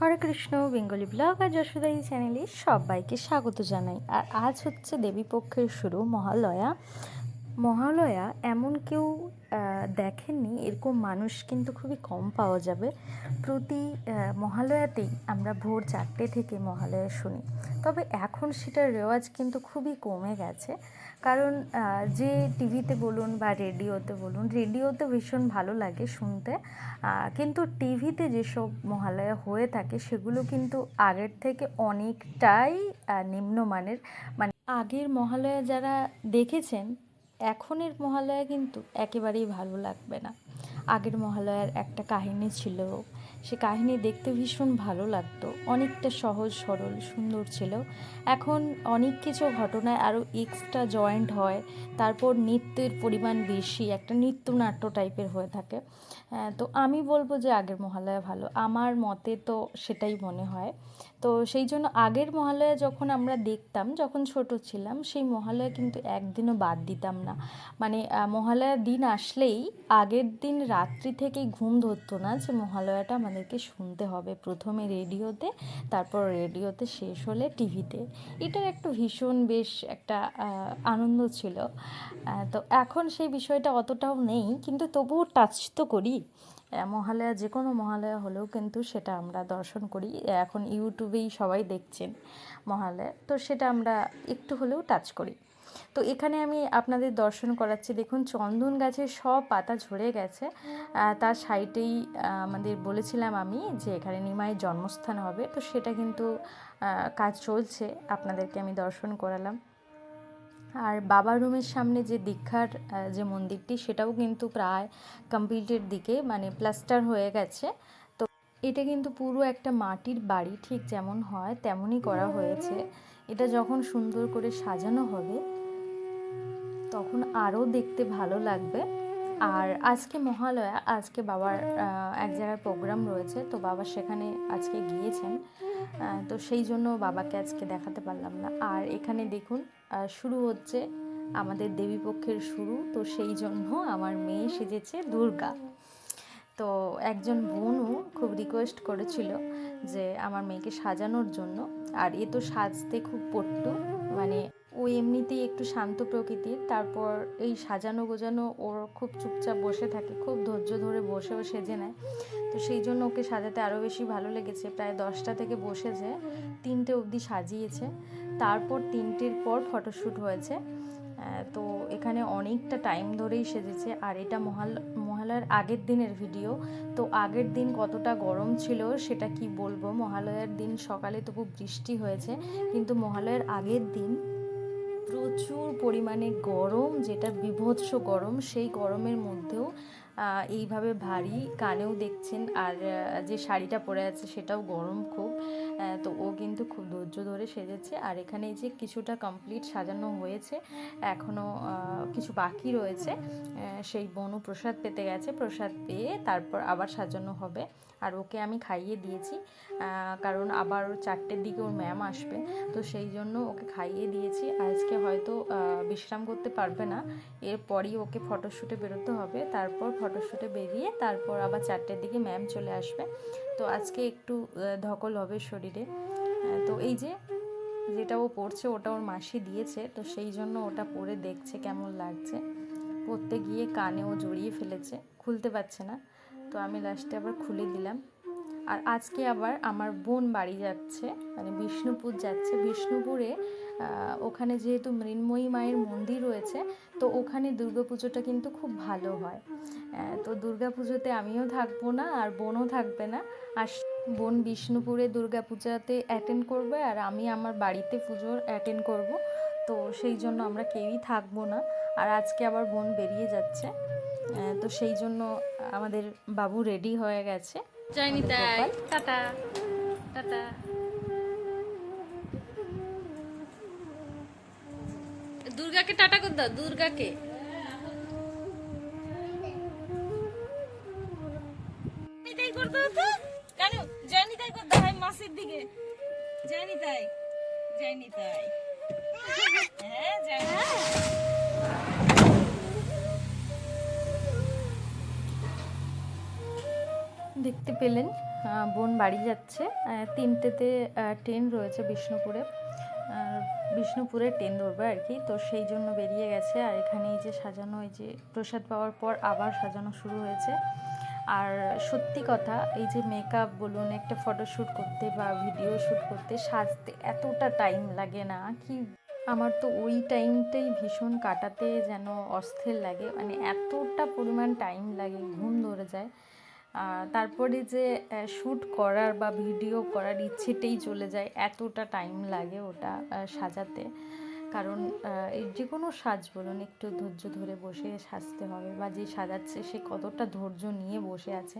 হরে Krishna Bengali blog আর যশোদাই চ্যানেলে সবাইকে স্বাগত জানাই। আর আজ হচ্ছে দেবীপক্ষের শুরু মহালয়া। মহালয়া এমন কেউ দেখেননি, এরকম মানুষ কিন্তু খুবই কম পাওয়া যাবে। প্রতি মহালয়াতেই আমরা ভোর চারটে থেকে মহালয়া শুনি। তবে এখন সেটার রেওয়াজ কিন্তু খুবই কমে গেছে। কারণ যে টিভিতে বলুন বা রেডিওতে বলুন, রেডিওতে ভীষণ ভালো লাগে শুনতে। কিন্তু টিভিতে যেসব মহালয়া হয়ে থাকে, সেগুলো কিন্তু আগের থেকে অনেকটাই নিম্নমানের। মানে আগের মহালয়া যারা দেখেছেন, এখনের মহালয়া কিন্তু একেবারেই ভালো লাগবে না। আগের মহালয়ার একটা কাহিনী ছিল সে কাহিনী দেখতে ভীষণ ভালো লাগতো। অনেকটা সহজ, সরল, সুন্দর ছিল। এখন অনেক কিছু ঘটনায় আরও এক্সট্রা জয়েন্ট হয়। তারপর নৃত্যের পরিমাণ বেশি, একটা নৃত্যনাট্য টাইপের হয়ে থাকে। তো আমি বলব যে আগের মহালয়া ভালো। আমার মতে তো সেটাই মনে হয়। তো সেই জন্য আগের মহালয়া যখন আমরা দেখতাম, যখন ছোট ছিলাম, সেই মহালয়া কিন্তু একদিনও বাদ দিতাম না। মানে মহালয়ার দিন আসলেই আগের দিন রাত্রি থেকেই ঘুম ধরতো না যে মহালয়াটা আমাদেরকে শুনতে হবে। প্রথমে রেডিওতে, তারপর রেডিওতে শেষ হলে টিভিতে। এটার একটা ভীষণ বেশ একটা আনন্দ ছিল। তো এখন সেই বিষয়টা অতটাও নেই, কিন্তু তবুও টাচ তো করি। মহালয়া, যে কোনো মহালয়া হলেও কিন্তু সেটা আমরা দর্শন করি। এখন ইউটিউবেই সবাই দেখছেন মহালয়া, তো সেটা আমরা একটু হলেও টাচ করি। তো এখানে আমি আপনাদের দর্শন করাচ্ছি। দেখুন, চন্দন গাছের সব পাতা ঝরে গেছে। তার সাইটেই আমাদের বলেছিলাম আমি যে এখানে নিমাইয়ের জন্মস্থান হবে। তো সেটা কিন্তু কাজ চলছে। আপনাদেরকে আমি দর্শন করালাম। আর বাবার রুমের সামনে যে দীক্ষার যে মন্দিরটি, সেটাও কিন্তু প্রায় কমপ্লিটের দিকে মানে প্লাস্টার হয়ে গেছে। তো এটা কিন্তু পুরো একটা মাটির বাড়ি, ঠিক যেমন হয়, তেমনই করা হয়েছে। এটা যখন সুন্দর করে সাজানো হবে, তখন আরও দেখতে ভালো লাগবে। আর আজকে মহালয়া, আজকে বাবার এক জায়গায় প্রোগ্রাম রয়েছে, তো বাবা সেখানে আজকে গিয়েছেন। তো সেই জন্য বাবাকে আজকে দেখাতে পারলাম না। আর এখানে দেখুন শুরু হচ্ছে আমাদের দেবীপক্ষের শুরু। তো সেই জন্য আমার মেয়ে সেজেছে দুর্গা। তো একজন বোনও খুব রিকোয়েস্ট করেছিল যে আমার মেয়েকে সাজানোর জন্য। আর এ তো সাজতে খুব পট্টু। মানে ও এমনিতেই একটু শান্ত প্রকৃতির। তারপর এই সাজানো গোজানো ওর খুব চুপচাপ বসে থাকে, খুব ধৈর্য ধরে বসেও সেজে নেয়। তো সেই জন্য ওকে সাজাতে আরও বেশি ভালো লেগেছে। প্রায় দশটা থেকে বসেছে। তিনটে অবধি সাজিয়েছে। তারপর তিনটের পর ফটোশ্যুট হয়েছে। তো এখানে অনেকটা টাইম ধরেই সেজেছে। আর এটা মহাল, মহালয়ার আগের দিনের ভিডিও তো আগের দিন কতটা গরম ছিল সেটা কি বলব? মহালয়ার দিন সকালে তবু বৃষ্টি হয়েছে। কিন্তু মহালয়ার আগের দিন প্রচুর পরিমাণে গরম, যেটা বিভৎস গরম, সেই গরমের মধ্যেও এইভাবে ভারী কানেও দেখছেন। আর যে শাড়িটা পরে আছে সেটাও গরম খুব। তো ও কিন্তু খুব ধৈর্য ধরে সেজেছে। আর এখানে যে কিছুটা কমপ্লিট সাজানো হয়েছে এখনও কিছু বাকি রয়েছে সেই বনু প্রসাদ পেতে গেছে। প্রসাদ পেয়ে তারপর আবার সাজানো হবে। আর ওকে আমি খাইয়ে দিয়েছি কারণ আবার চারটের দিকে ওর ম্যাম আসবে। তো সেই জন্য ওকে খাইয়ে দিয়েছি। আজকে হয়তো বিশ্রাম করতে পারবে না। এরপরই ওকে ফটোশ্যুটে বেরোতে হবে। তারপর ফটোশ্যুটে বেরিয়ে তারপর আবার চারটের দিকে ম্যাম চলে আসবে। তো আজকে একটু ধকল হবে শরীরে। তো এই যে যেটা ও পড়ছে ওটা ওর মাসি দিয়েছে, তো সেই জন্য ওটা পরে দেখছে কেমন লাগছে। পড়তে গিয়ে কানেও জড়িয়ে ফেলেছে, খুলতে পারছে না। তো আমি লাস্টে আবার খুলে দিলাম। আর আজকে আবার আমার বোন বাড়ি যাচ্ছে মানে বিষ্ণুপুর যাচ্ছে। বিষ্ণুপুরে ওখানে যেহেতু মৃন্ময়ী মায়ের মন্দির রয়েছে, তো ওখানে দুর্গাপুজোটা কিন্তু খুব ভালো হয়। তো দুর্গাপুজোতে আমিও থাকব না, আর বোনও থাকবে না। আর বোন বিষ্ণুপুরে দুর্গাপূজাতে অ্যাটেন্ড করবে, আর আমি আমার বাড়িতে পুজোর অ্যাটেন্ড করব। তো সেই জন্য আমরা কেউই থাকব না। আর আজকে আবার বোন বেরিয়ে যাচ্ছে। তো সেই জন্য আমাদের বাবু রেডি হয়ে গেছে। জয়নি তাই টাটা টাটা দুর্গাকে টাটা করে দাও দুর্গাকে। জয়নিতাই করতে হতো কেন জয়নিতাই করতে হয় মাসির দেখতে পেলেন বোন বাড়ি যাচ্ছে তিনটেতে ট্রেন রয়েছে বিষ্ণুপুরে। বিষ্ণুপুরে ট্রেন ধরবে আর কি, তো সেই জন্য বেরিয়ে গেছে। আর এখানে এই যে সাজানো, এই যে প্রসাদ পাওয়ার পর আবার সাজানো শুরু হয়েছে। আর সত্যি কথা, এই যে মেকআপ বলুন, একটা ফটোশ্যুট করতে বা ভিডিও শ্যুট করতে সাজতে এতটা টাইম লাগে না। কি আমার তো ওই টাইমটাই ভীষণ কাটাতে যেন অস্থির লাগে। মানে এতটা পরিমাণ টাইম লাগে, ঘুম ধরে যায়। তারপরে যে শ্যুট করার বা ভিডিও করার ইচ্ছেটাই চলে যায়, এতটা টাইম লাগে ওটা সাজাতে। কারণ যে কোনো সাজ বলুন, একটু ধৈর্য ধরে বসে সাজতে হবে বা যে সাজাচ্ছে সে কতটা ধৈর্য নিয়ে বসে আছে।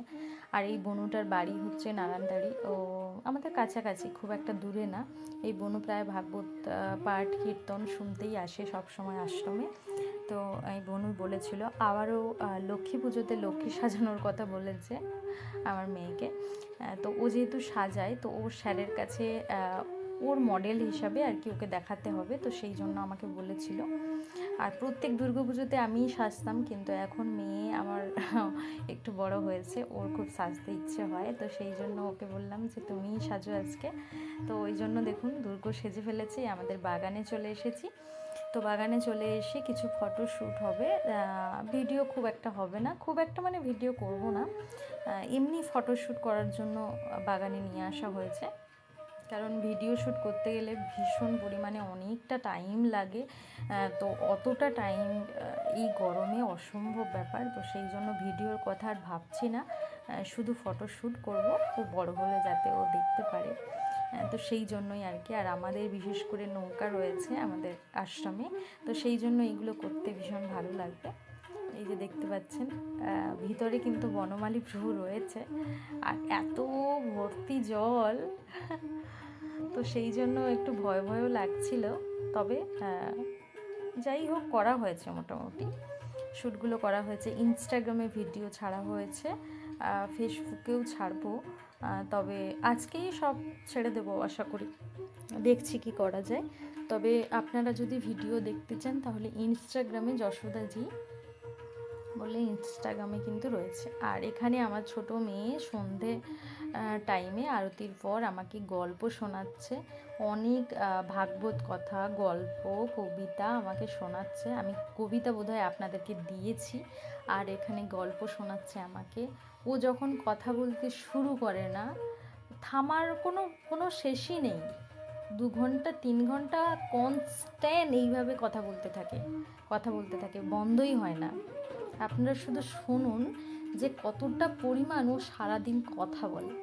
আর এই বনুটার বাড়ি হচ্ছে নারায়ণদাড়ি। ও আমাদের কাছাকাছি, খুব একটা দূরে না। এই বনু প্রায় ভাগবত পাঠ, কীর্তন শুনতেই আসে সব সময় আশ্রমে। তো এই বনু বলেছিল, আবারও লক্ষ্মী পুজোতে লক্ষ্মী সাজানোর কথা বলেছে আমার মেয়েকে। তো ও যেহেতু সাজায়, তো ওর স্যারের কাছে ওর মডেল হিসাবে আর কি ওকে দেখাতে হবে, তো সেই জন্য আমাকে বলেছিল। আর প্রত্যেক দুর্গা পুজোতে আমিই সাজতাম, কিন্তু এখন মেয়ে আমার একটু বড় হয়েছে, ওর খুব সাজতে ইচ্ছে হয়, তো সেই জন্য ওকে বললাম যে, তুমিই সাজো আজকে। তো ওই জন্য দেখুন, দুর্গ সেজে ফেলেছি, আমাদের বাগানে চলে এসেছি। তো বাগানে চলে এসে কিছু ফটো শ্যুট হবে। ভিডিও খুব একটা হবে না। খুব একটা মানে ভিডিও করব না। এমনি ফটো শ্যুট করার জন্য বাগানে নিয়ে আসা হয়েছে। কারণ ভিডিও শ্যুট করতে গেলে ভীষণ পরিমাণে অনেকটা টাইম লাগে। তো অতটা টাইম এই গরমে অসম্ভব ব্যাপার। তো সেই জন্য ভিডিওর কথা আর ভাবছি না। শুধু ফটো শ্যুট করব। ও বড় হলে যাতে ও দেখতে পারে। তো সেই জন্যই আর কি। আর আমাদের বিশেষ করে নৌকা রয়েছে আমাদের আশ্রমে, তো সেই জন্য এইগুলো করতে ভীষণ ভালো লাগবে। এই যে দেখতে পাচ্ছেন ভিতরে কিন্তু বনমালী প্রভু রয়েছে। আর এত ভর্তি জল, তো সেই জন্য একটু ভয় ভয়ও লাগছিল। তবে যাই হোক, করা হয়েছে মোটামুটি। শ্যুটগুলো করা হয়েছে। ইনস্টাগ্রামে ভিডিও ছাড়া হয়েছে। ফেসবুকেও ছাড়বো। তবে আজকেই সব ছেড়ে দেবো আশা করি। দেখছি কি করা যায়। তবে আপনারা যদি ভিডিও দেখতে চান, তাহলে ইনস্টাগ্রামে যশোদাজি বলে ইনস্টাগ্রামে কিন্তু রয়েছে। আর এখানে আমার ছোট মেয়ে সন্ধে টাইমে আরতির পর আমাকে গল্প শোনাচ্ছে। অনেক ভাগবত কথা, গল্প, কবিতা আমাকে শোনাচ্ছে। আমি কবিতা বোধহয় আপনাদেরকে দিয়েছি। আর এখানে গল্প শোনাচ্ছে আমাকে। ও যখন কথা বলতে শুরু করে না, থামার কোনো কোনো শেষই নেই। দু ঘণ্টা, তিন ঘণ্টা কনস্ট্যান্ট এইভাবে কথা বলতে থাকে। কথা বলতে থাকে, বন্ধই হয় না। আপনারা শুধু শুনুন যে কতটা পরিমাণ ও সারাদিন কথা বলে।